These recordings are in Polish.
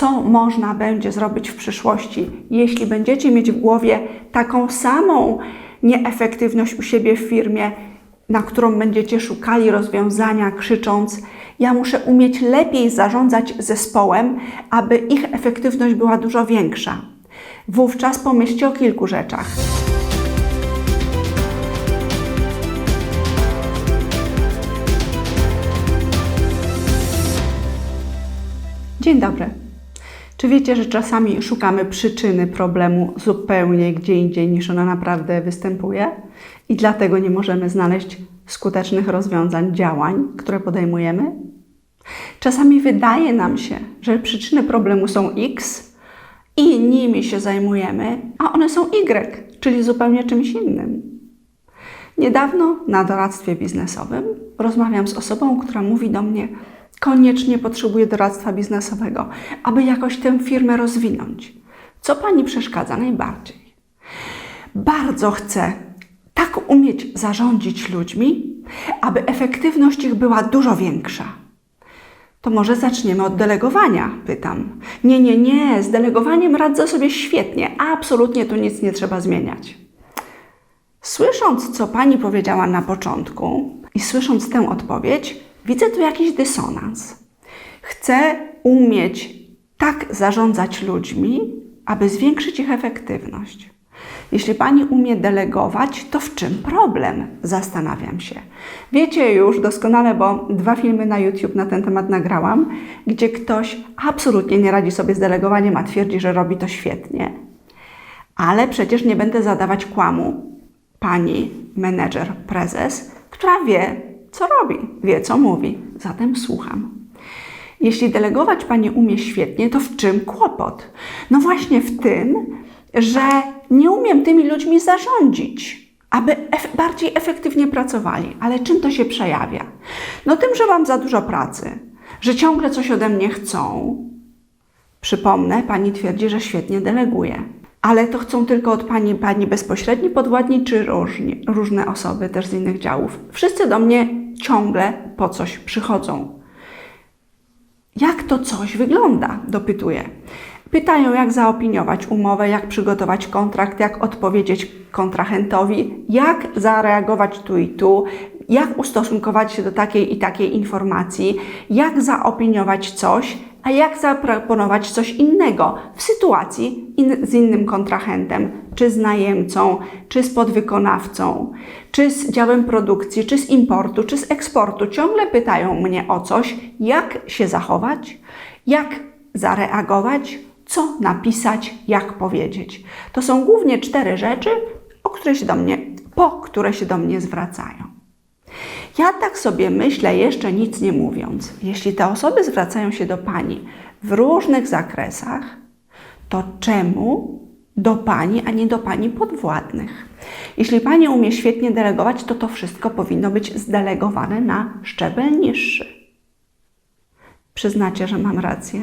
co można będzie zrobić w przyszłości, jeśli będziecie mieć w głowie taką samą nieefektywność u siebie w firmie, na którą będziecie szukali rozwiązania, krzycząc: Ja muszę umieć lepiej zarządzać zespołem, aby ich efektywność była dużo większa. Wówczas pomyślcie o kilku rzeczach. Dzień dobry. Czy wiecie, że czasami szukamy przyczyny problemu zupełnie gdzie indziej niż ona naprawdę występuje i dlatego nie możemy znaleźć skutecznych rozwiązań, działań, które podejmujemy? Czasami wydaje nam się, że przyczyny problemu są X i nimi się zajmujemy, a one są Y, czyli zupełnie czymś innym. Niedawno na doradztwie biznesowym rozmawiam z osobą, która mówi do mnie: Koniecznie potrzebuję doradztwa biznesowego, aby jakoś tę firmę rozwinąć. Co pani przeszkadza najbardziej? Bardzo chcę tak umieć zarządzić ludźmi, aby efektywność ich była dużo większa. To może zaczniemy od delegowania, pytam. Nie, nie, nie, z delegowaniem radzę sobie świetnie, absolutnie tu nic nie trzeba zmieniać. Słysząc, co pani powiedziała na początku i słysząc tę odpowiedź, widzę tu jakiś dysonans. Chcę umieć tak zarządzać ludźmi, aby zwiększyć ich efektywność. Jeśli pani umie delegować, to w czym problem? Zastanawiam się. Wiecie już doskonale, bo dwa filmy na YouTube na ten temat nagrałam, gdzie ktoś absolutnie nie radzi sobie z delegowaniem, a twierdzi, że robi to świetnie. Ale przecież nie będę zadawać kłamu pani menedżer, prezes, która wie, co robi, wie, co mówi. Zatem słucham. Jeśli delegować pani umie świetnie, to w czym kłopot? No właśnie w tym, że nie umiem tymi ludźmi zarządzić, aby ef bardziej efektywnie pracowali. Ale czym to się przejawia? No tym, że mam za dużo pracy, że ciągle coś ode mnie chcą. Przypomnę, pani twierdzi, że świetnie deleguje. Ale to chcą tylko od pani, pani bezpośredni podwładni, czy różni, różne osoby też z innych działów. Wszyscy do mnie ciągle po coś przychodzą. Jak to coś wygląda? Dopytuję. Pytają, jak zaopiniować umowę, jak przygotować kontrakt, jak odpowiedzieć kontrahentowi, jak zareagować tu i tu, jak ustosunkować się do takiej i takiej informacji, jak zaopiniować coś, a jak zaproponować coś innego w sytuacji in, z innym kontrahentem, czy z najemcą, czy z podwykonawcą, czy z działem produkcji, czy z importu, czy z eksportu. Ciągle pytają mnie o coś, jak się zachować, jak zareagować, co napisać, jak powiedzieć. To są głównie cztery rzeczy, o które się do mnie, po które się do mnie zwracają. Ja tak sobie myślę, jeszcze nic nie mówiąc, jeśli te osoby zwracają się do Pani w różnych zakresach, to czemu do Pani, a nie do Pani podwładnych? Jeśli Pani umie świetnie delegować, to to wszystko powinno być zdelegowane na szczebel niższy. Przyznacie, że mam rację?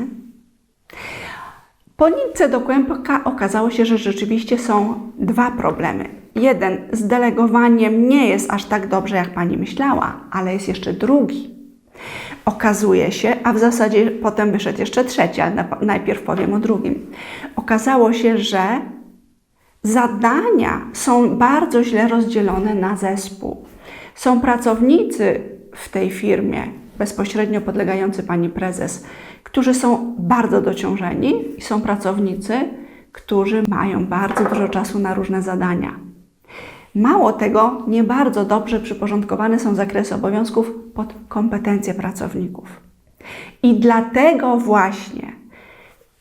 Po nitce do kłębka okazało się, że rzeczywiście są dwa problemy. Jeden, z delegowaniem nie jest aż tak dobrze, jak pani myślała, ale jest jeszcze drugi. Okazuje się, a w zasadzie potem wyszedł jeszcze trzeci, ale najpierw powiem o drugim. Okazało się, że zadania są bardzo źle rozdzielone na zespół. Są pracownicy w tej firmie, bezpośrednio podlegający pani prezes, którzy są bardzo dociążeni i są pracownicy, którzy mają bardzo dużo czasu na różne zadania. Mało tego, nie bardzo dobrze przyporządkowane są zakresy obowiązków pod kompetencje pracowników. I dlatego właśnie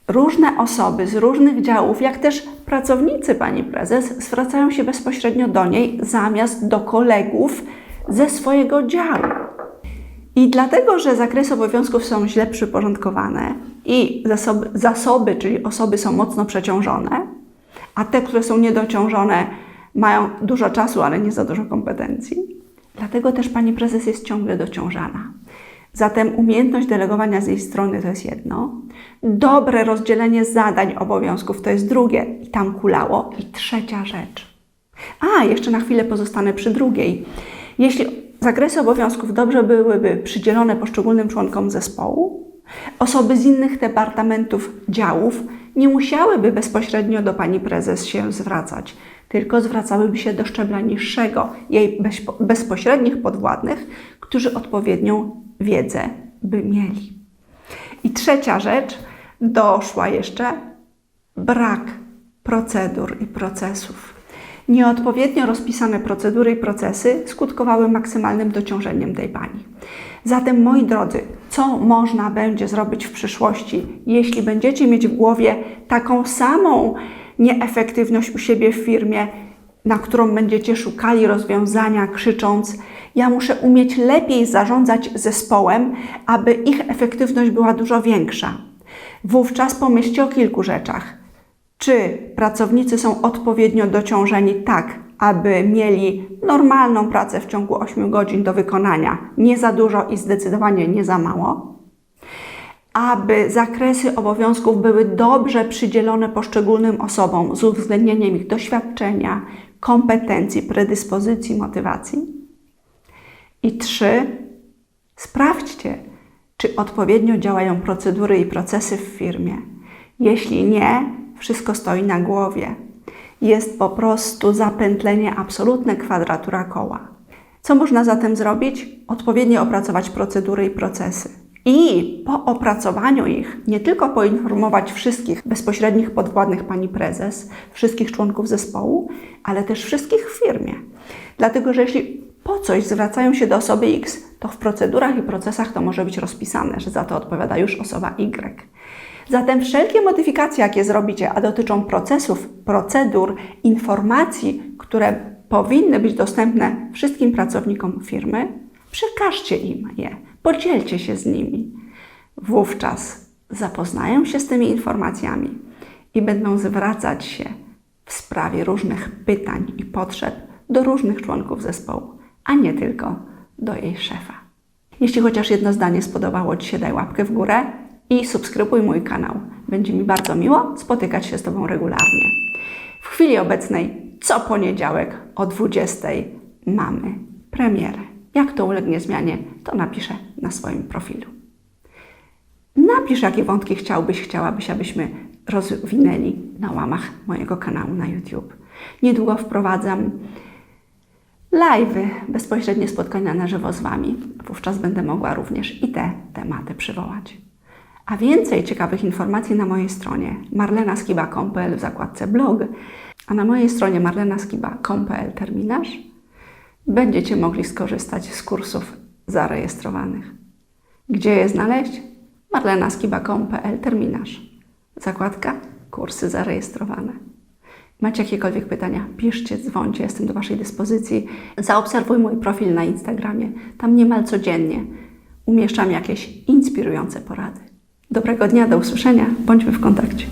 różne osoby z różnych działów, jak też pracownicy pani prezes, zwracają się bezpośrednio do niej zamiast do kolegów ze swojego działu. I dlatego, że zakresy obowiązków są źle przyporządkowane i zasoby, zasoby, czyli osoby są mocno przeciążone, a te, które są niedociążone, mają dużo czasu, ale nie za dużo kompetencji. Dlatego też pani prezes jest ciągle dociążana. Zatem umiejętność delegowania z jej strony to jest jedno, dobre rozdzielenie zadań, obowiązków to jest drugie i tam kulało. I trzecia rzecz. A, jeszcze na chwilę pozostanę przy drugiej. Jeśli zakresy obowiązków dobrze byłyby przydzielone poszczególnym członkom zespołu, Osoby z innych departamentów, działów nie musiałyby bezpośrednio do pani prezes się zwracać, tylko zwracałyby się do szczebla niższego, jej bezpo- bezpośrednich podwładnych, którzy odpowiednią wiedzę by mieli. I trzecia rzecz, doszła jeszcze brak procedur i procesów. Nieodpowiednio rozpisane procedury i procesy skutkowały maksymalnym dociążeniem tej pani. Zatem, moi drodzy, co można będzie zrobić w przyszłości, jeśli będziecie mieć w głowie taką samą nieefektywność u siebie w firmie, na którą będziecie szukali rozwiązania, krzycząc: Ja muszę umieć lepiej zarządzać zespołem, aby ich efektywność była dużo większa. Wówczas pomyślcie o kilku rzeczach. Czy pracownicy są odpowiednio dociążeni tak, aby mieli normalną pracę w ciągu 8 godzin do wykonania, nie za dużo i zdecydowanie nie za mało? Aby zakresy obowiązków były dobrze przydzielone poszczególnym osobom z uwzględnieniem ich doświadczenia, kompetencji, predyspozycji, motywacji. I trzy, sprawdźcie, czy odpowiednio działają procedury i procesy w firmie. Jeśli nie, wszystko stoi na głowie. Jest po prostu zapętlenie absolutne kwadratura koła. Co można zatem zrobić? Odpowiednio opracować procedury i procesy. I po opracowaniu ich nie tylko poinformować wszystkich bezpośrednich podwładnych pani prezes, wszystkich członków zespołu, ale też wszystkich w firmie. Dlatego, że jeśli po coś zwracają się do osoby X, to w procedurach i procesach to może być rozpisane, że za to odpowiada już osoba Y. Zatem wszelkie modyfikacje, jakie zrobicie, a dotyczą procesów, procedur, informacji, które powinny być dostępne wszystkim pracownikom firmy, przekażcie im je, podzielcie się z nimi. Wówczas zapoznają się z tymi informacjami i będą zwracać się w sprawie różnych pytań i potrzeb do różnych członków zespołu, a nie tylko do jej szefa. Jeśli chociaż jedno zdanie spodobało Ci się, daj łapkę w górę i subskrybuj mój kanał. Będzie mi bardzo miło spotykać się z Tobą regularnie. W chwili obecnej, co poniedziałek o 20 mamy premierę. Jak to ulegnie zmianie, to napiszę na swoim profilu. Napisz, jakie wątki chciałbyś, chciałabyś, abyśmy rozwinęli na łamach mojego kanału na YouTube. Niedługo wprowadzam live'y, bezpośrednie spotkania na żywo z Wami. Wówczas będę mogła również i te tematy przywołać. A więcej ciekawych informacji na mojej stronie marlenaskiba.com.pl w zakładce blog, a na mojej stronie marlenaskiba.com.pl terminarz będziecie mogli skorzystać z kursów zarejestrowanych. Gdzie je znaleźć? marlenaskiba.com.pl terminarz. Zakładka kursy zarejestrowane. Macie jakiekolwiek pytania? Piszcie, dzwońcie, jestem do Waszej dyspozycji. Zaobserwuj mój profil na Instagramie. Tam niemal codziennie umieszczam jakieś inspirujące porady. Dobrego dnia, do usłyszenia. Bądźmy w kontakcie.